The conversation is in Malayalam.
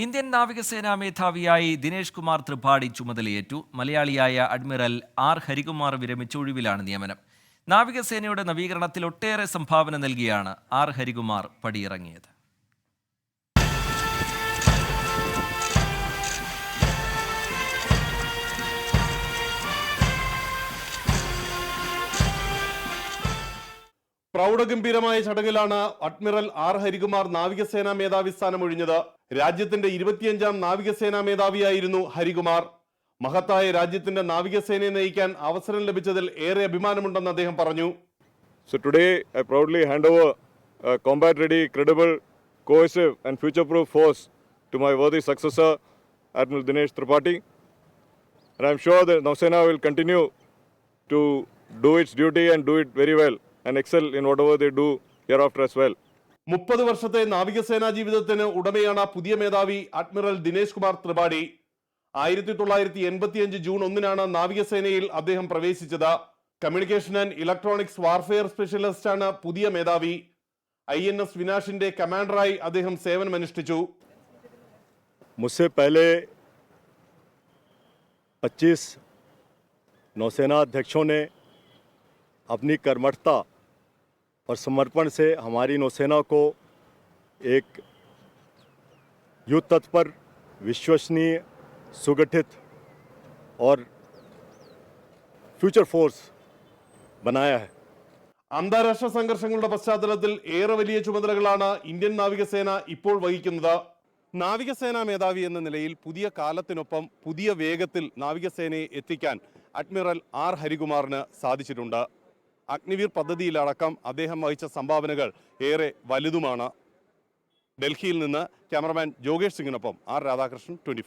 ഇന്ത്യൻ നാവികസേനാ മേധാവിയായി ദിനേഷ് കുമാർ ത്രിപാഠി ചുമതലയേറ്റു. മലയാളിയായ അഡ്മിറൽ ആർ. ഹരികുമാർ വിരമിച്ച ഒഴിവിലാണ് നിയമനം. നാവികസേനയുടെ നവീകരണത്തിൽ ഒട്ടേറെ സംഭാവന നൽകിയാണ് ആർ. ഹരികുമാർ പടിയിറങ്ങിയത്. പ്രൗഢഗംഭീരമായ ചടങ്ങിലാണ് അഡ്മിറൽ ആർ ഹരികുമാർ നാവികസേനാ മേധാവി സ്ഥാനം ഒഴിഞ്ഞത്. രാജ്യത്തിന്റെ ഇരുപത്തിയഞ്ചാം നാവികസേനാ മേധാവിയായിരുന്നു ഹരികുമാർ. മഹത്തായ രാജ്യത്തിന്റെ നാവികസേനയെ നയിക്കാൻ അവസരം ലഭിച്ചതിൽ ഏറെ അഭിമാനമുണ്ടെന്ന് അദ്ദേഹം പറഞ്ഞു. So today I proudly hand over combat ready credible coercive and future proof force to my worthy successor admiral Dinesh and excel in whatever they do hereafter as well. മുപ്പത് വർഷത്തെ നാവികസേനാ ജീവിതത്തിന് ഉടമയാണ് പുതിയ മേധാവി അഡ്മിറൽ ദിനേശ് കുമാർ ത്രിപാഠി ആയിരത്തി തൊള്ളായിരത്തി എൺപത്തിയഞ്ച് ജൂൺ ഒന്നിനാണ് നാവികസേനയിൽ അദ്ദേഹം പ്രവേശിച്ചത് communication and electronics warfare specialist ആണ് പുതിയ മേധാവി ഐ എൻ എസ് വിനാഷിന്റെ കമാൻഡറായി അദ്ദേഹം സേവനമനുഷ്ഠിച്ചു मुझसे पहले 25 नौसेना अध्यक्षों ने अपनी कर्मठता और समर्पण से हमारी नौसेना को एक युद्ध तत्पर विश्वसनीय सुगठित और फ्यूचर फोर्स बनाया है അന്താരാഷ്ട്ര സംഘർഷങ്ങളുടെ പശ്ചാത്തലത്തിൽ ഏറെ വലിയ ചുമതലകളാണ് ഇന്ത്യൻ നാവികസേന ഇപ്പോൾ വഹിക്കുന്നത് നാവികസേനാ മേധാവി എന്ന നിലയിൽ പുതിയ കാലത്തിനൊപ്പം പുതിയ വേഗത്തിൽ നാവികസേനയെ എത്തിക്കാൻ അഡ്മിറൽ ആർ ഹരികുമാറിന് സാധിച്ചിട്ടുണ്ട് അഗ്നിവീർ പദ്ധതിയിലടക്കം അദ്ദേഹം വഹിച്ച സംഭാവനകൾ ഏറെ വലുതുമാണ്. ഡൽഹിയിൽ നിന്ന് ക്യാമറമാൻ ജോഗേഷ് സിംഗിനൊപ്പം ആർ രാധാകൃഷ്ണൻ ട്വന്റി